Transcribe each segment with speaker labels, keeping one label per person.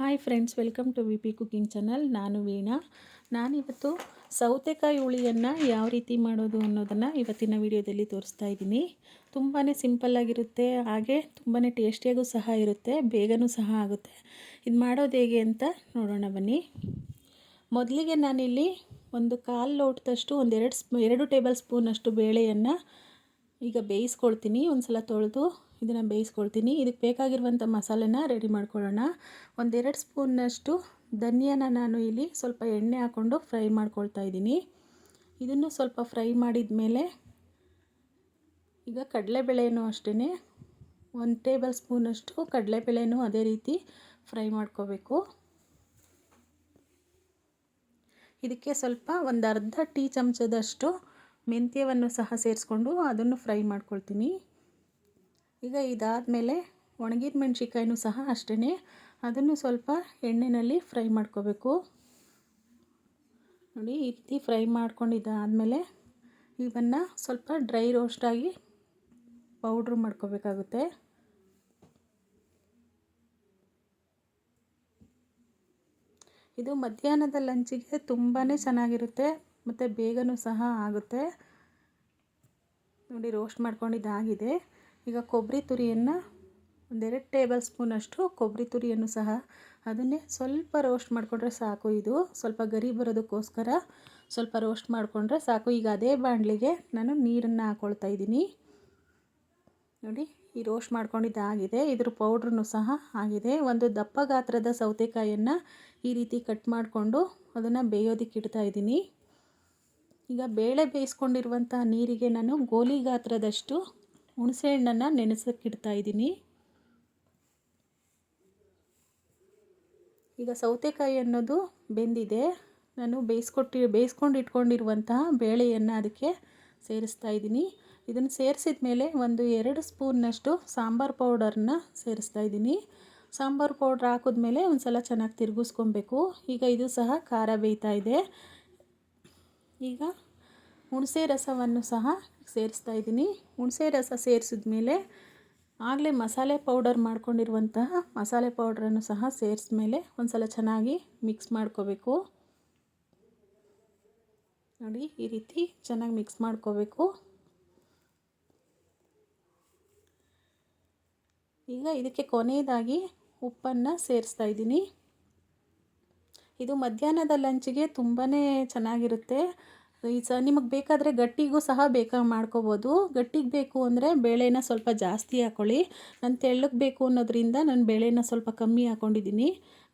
Speaker 1: Hi friends, welcome to V P cooking channel. ನಾನು ವೀಣಾ. ನಾನಿವತ್ತು ಸೌತೆಕಾಯಿ ಹುಳಿಯನ್ನು ಯಾವ ರೀತಿ ಮಾಡೋದು ಅನ್ನೋದನ್ನು ಇವತ್ತಿನ ವಿಡಿಯೋದಲ್ಲಿ ತೋರಿಸ್ತಾ ಇದ್ದೀನಿ. ತುಂಬಾ ಸಿಂಪಲ್ಲಾಗಿರುತ್ತೆ ಹಾಗೆ ತುಂಬಾ ಟೇಸ್ಟಿಯಾಗೂ ಸಹ ಇರುತ್ತೆ, ಬೇಗನೂ ಸಹ ಆಗುತ್ತೆ. ಇದು ಮಾಡೋದು ಹೇಗೆ ಅಂತ ನೋಡೋಣ ಬನ್ನಿ. ಮೊದಲಿಗೆ ನಾನಿಲ್ಲಿ ಒಂದು ಕಾಲು ಲೋಟದಷ್ಟು ಒಂದೆರಡು ಸ್ಪೂ ಎರಡು ಟೇಬಲ್ ಸ್ಪೂನಷ್ಟು ಬೇಳೆಯನ್ನು ಈಗ ಬೇಯಿಸ್ಕೊಳ್ತೀನಿ. ಒಂದು ಸಲ ತೊಳೆದು ಇದನ್ನು ಬೇಯಿಸ್ಕೊಳ್ತೀನಿ. ಇದಕ್ಕೆ ಬೇಕಾಗಿರುವಂಥ ಮಸಾಲೆನ ರೆಡಿ ಮಾಡ್ಕೊಳ್ಳೋಣ. ಒಂದೆರಡು ಸ್ಪೂನ್ನಷ್ಟು ಧನಿಯಾನ ನಾನು ಇಲ್ಲಿ ಸ್ವಲ್ಪ ಎಣ್ಣೆ ಹಾಕ್ಕೊಂಡು ಫ್ರೈ ಮಾಡ್ಕೊಳ್ತಾ ಇದ್ದೀನಿ. ಇದನ್ನು ಸ್ವಲ್ಪ ಫ್ರೈ ಮಾಡಿದ ಮೇಲೆ ಈಗ ಕಡಲೆಬೇಳೆನೂ ಅಷ್ಟೇ ಒಂದು ಟೇಬಲ್ ಸ್ಪೂನಷ್ಟು ಕಡಲೆಬೇಳೆನೂ ಅದೇ ರೀತಿ ಫ್ರೈ ಮಾಡ್ಕೋಬೇಕು. ಇದಕ್ಕೆ ಸ್ವಲ್ಪ ಒಂದು ಅರ್ಧ ಟೀ ಚಮಚದಷ್ಟು ಮೆಂತ್ಯವನ್ನು ಸಹ ಸೇರಿಸ್ಕೊಂಡು ಅದನ್ನು ಫ್ರೈ ಮಾಡ್ಕೊಳ್ತೀನಿ. ಈಗ ಇದಾದಮೇಲೆ ಒಣಗಿದ ಮೆಣಸಿಕಾಯಿನೂ ಸಹ ಅಷ್ಟೇ ಅದನ್ನು ಸ್ವಲ್ಪ ಎಣ್ಣೆಯಲ್ಲಿ ಫ್ರೈ ಮಾಡ್ಕೋಬೇಕು. ನೋಡಿ, ಈ ರೀತಿ ಫ್ರೈ ಮಾಡ್ಕೊಂಡಿದ್ದಾದಮೇಲೆ ಇವನ್ನು ಸ್ವಲ್ಪ ಡ್ರೈ ರೋಸ್ಟಾಗಿ ಪೌಡ್ರ್ ಮಾಡ್ಕೋಬೇಕಾಗುತ್ತೆ. ಇದು ಮಧ್ಯಾಹ್ನದ ಲಂಚಿಗೆ ತುಂಬಾ ಚೆನ್ನಾಗಿರುತ್ತೆ, ಮತ್ತು ಬೇಗನೂ ಸಹ ಆಗುತ್ತೆ. ನೋಡಿ, ರೋಸ್ಟ್ ಮಾಡ್ಕೊಂಡಿದ್ದಾಗಿದೆ. ಈಗ ಕೊಬ್ಬರಿ ತುರಿಯನ್ನು ಒಂದೆರಡು ಟೇಬಲ್ ಸ್ಪೂನಷ್ಟು ಕೊಬ್ಬರಿ ತುರಿಯನ್ನು ಸಹ ಅದನ್ನೇ ಸ್ವಲ್ಪ ರೋಸ್ಟ್ ಮಾಡಿಕೊಂಡ್ರೆ ಸಾಕು ಇದು. ಸ್ವಲ್ಪ ಗರಿ ಬರೋದಕ್ಕೋಸ್ಕರ ಸ್ವಲ್ಪ ರೋಸ್ಟ್ ಮಾಡಿಕೊಂಡ್ರೆ ಸಾಕು. ಈಗ ಅದೇ ಬಾಣಲಿಗೆ ನಾನು ನೀರನ್ನು ಹಾಕ್ಕೊಳ್ತಾ ಇದ್ದೀನಿ. ನೋಡಿ, ಈ ರೋಸ್ಟ್ ಮಾಡ್ಕೊಂಡಿದ್ದಾಗಿದೆ ಇದ್ರ ಪೌಡ್ರೂ ಸಹ ಆಗಿದೆ. ಒಂದು ದಪ್ಪ ಗಾತ್ರದ ಸೌತೆಕಾಯಿಯನ್ನು ಈ ರೀತಿ ಕಟ್ ಮಾಡಿಕೊಂಡು ಅದನ್ನು ಬೇಯೋದಕ್ಕೆ ಇಡ್ತಾ ಇದ್ದೀನಿ. ಈಗ ಬೇಳೆ ಬೇಯಿಸ್ಕೊಂಡಿರುವಂಥ ನೀರಿಗೆ ನಾನು ಗೋಲಿ ಗಾತ್ರದಷ್ಟು ಹುಣಸೆಹಣ್ಣನ್ನು ನೆನೆಸೋಕ್ಕಿಡ್ತಾ ಇದ್ದೀನಿ. ಈಗ ಸೌತೆಕಾಯಿ ಅನ್ನೋದು ಬೆಂದಿದೆ. ನಾನು ಬೇಯಿಸ್ಕೊಟ್ಟಿ, ಬೇಯಿಸ್ಕೊಂಡು ಇಟ್ಕೊಂಡಿರುವಂತಹ ಬೇಳೆಯನ್ನು ಅದಕ್ಕೆ ಸೇರಿಸ್ತಾ ಇದ್ದೀನಿ. ಇದನ್ನು ಸೇರಿಸಿದ ಮೇಲೆ ಒಂದು ಎರಡು ಸ್ಪೂನ್ನಷ್ಟು ಸಾಂಬಾರು ಪೌಡರನ್ನ ಸೇರಿಸ್ತಾ ಇದ್ದೀನಿ. ಸಾಂಬಾರು ಪೌಡ್ರ್ ಹಾಕಿದ್ಮೇಲೆ ಒಂದು ಸಲ ಚೆನ್ನಾಗಿ ತಿರುಗಿಸ್ಕೊಬೇಕು. ಈಗ ಇದು ಸಹ ಖಾರ ಬೇಯ್ತಾ ಇದೆ. ಈಗ ಹುಣಸೆ ರಸವನ್ನು ಸಹ ಸೇರಿಸ್ತಾ ಇದ್ದೀನಿ. ಹುಣಸೆ ರಸ ಸೇರಿಸಿದ ಮೇಲೆ ಆಗಲೇ ಮಸಾಲೆ ಪೌಡರ್ ಮಾಡ್ಕೊಂಡಿರುವಂತಹ ಮಸಾಲೆ ಪೌಡ್ರನ್ನು ಸಹ ಸೇರಿಸಿದ ಮೇಲೆ ಒಂದು ಸಲ ಚೆನ್ನಾಗಿ ಮಿಕ್ಸ್ ಮಾಡ್ಕೋಬೇಕು. ನೋಡಿ, ಈ ರೀತಿ ಚೆನ್ನಾಗಿ ಮಿಕ್ಸ್ ಮಾಡ್ಕೋಬೇಕು. ಈಗ ಇದಕ್ಕೆ ಕೊನೆಯದಾಗಿ ಉಪ್ಪನ್ನು ಸೇರಿಸ್ತಾ ಇದ್ದೀನಿ. ಇದು ಮಧ್ಯಾಹ್ನದ ಲಂಚಿಗೆ ತುಂಬಾ ಚೆನ್ನಾಗಿರುತ್ತೆ. ಈ ಸ, ನಿಮಗೆ ಬೇಕಾದರೆ ಗಟ್ಟಿಗೂ ಸಹ ಬೇಕಾಗಿ ಮಾಡ್ಕೋಬೋದು. ಗಟ್ಟಿಗೆ ಬೇಕು ಅಂದರೆ ಬೇಳೆನ ಸ್ವಲ್ಪ ಜಾಸ್ತಿ ಹಾಕ್ಕೊಳ್ಳಿ ನಾನು ತೆಳ್ಳಗೆ ಬೇಕು ಅನ್ನೋದ್ರಿಂದ ನಾನು ಬೇಳೆನ ಸ್ವಲ್ಪ ಕಮ್ಮಿ ಹಾಕ್ಕೊಂಡಿದ್ದೀನಿ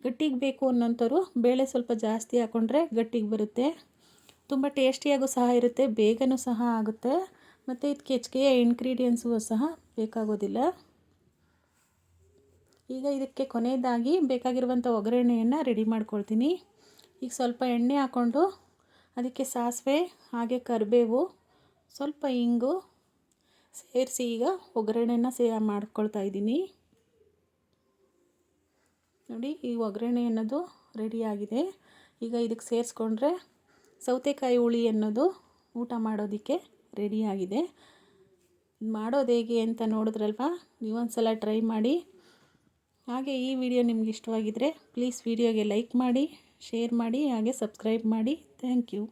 Speaker 1: ಗಟ್ಟಿಗೆ ಬೇಕು ಅನ್ನೋಂಥವ್ರು ಬೇಳೆ ಸ್ವಲ್ಪ ಜಾಸ್ತಿ ಹಾಕ್ಕೊಂಡ್ರೆ ಗಟ್ಟಿಗೆ ಬರುತ್ತೆ. ತುಂಬ ಟೇಸ್ಟಿಯಾಗೂ ಸಹ ಇರುತ್ತೆ, ಬೇಗನೂ ಸಹ ಆಗುತ್ತೆ. ಮತ್ತು ಇದಕ್ಕೆ ಹೆಚ್ಚಿಗೆ ಇಂಗ್ರೀಡಿಯೆಂಟ್ಸು ಸಹ ಬೇಕಾಗೋದಿಲ್ಲ. ಈಗ ಇದಕ್ಕೆ ಕೊನೆಯದಾಗಿ ಬೇಕಾಗಿರುವಂಥ ಒಗ್ಗರಣೆಯನ್ನು ರೆಡಿ ಮಾಡ್ಕೊಳ್ತೀನಿ. ಈಗ ಸ್ವಲ್ಪ ಎಣ್ಣೆ ಹಾಕ್ಕೊಂಡು ಅದಕ್ಕೆ ಸಾಸಿವೆ, ಹಾಗೆ ಕರಿಬೇವು, ಸ್ವಲ್ಪ ಇಂಗು ಸೇರಿಸಿ ಈಗ ಒಗ್ಗರಣೆನ ಸೇ, ಮಾಡ್ಕೊಳ್ತಾ ಇದ್ದೀನಿ. ನೋಡಿ, ಈ ಒಗ್ಗರಣೆ ಅನ್ನೋದು ರೆಡಿಯಾಗಿದೆ ಈಗ ಇದಕ್ಕೆ ಸೇರಿಸ್ಕೊಂಡ್ರೆ ಸೌತೆಕಾಯಿ ಹುಳಿ ಅನ್ನೋದು ಊಟ ಮಾಡೋದಕ್ಕೆ ರೆಡಿಯಾಗಿದೆ ಮಾಡೋದು ಹೇಗೆ ಅಂತ ನೋಡಿದ್ರಲ್ವ? ನೀವೊಂದು ಸಲ ಟ್ರೈ ಮಾಡಿ. ಹಾಗೆ ಈ ವಿಡಿಯೋ ನಿಮ್ಗೆ ಇಷ್ಟವಾಗಿದ್ದರೆ ಪ್ಲೀಸ್ ವಿಡಿಯೋಗೆ ಲೈಕ್ ಮಾಡಿ. ಶೇರ್ ಮಾಡಿ ಹಾಗೆ ಸಬ್ಸ್ಕ್ರೈಬ್ ಮಾಡಿ ಥ್ಯಾಂಕ್ ಯು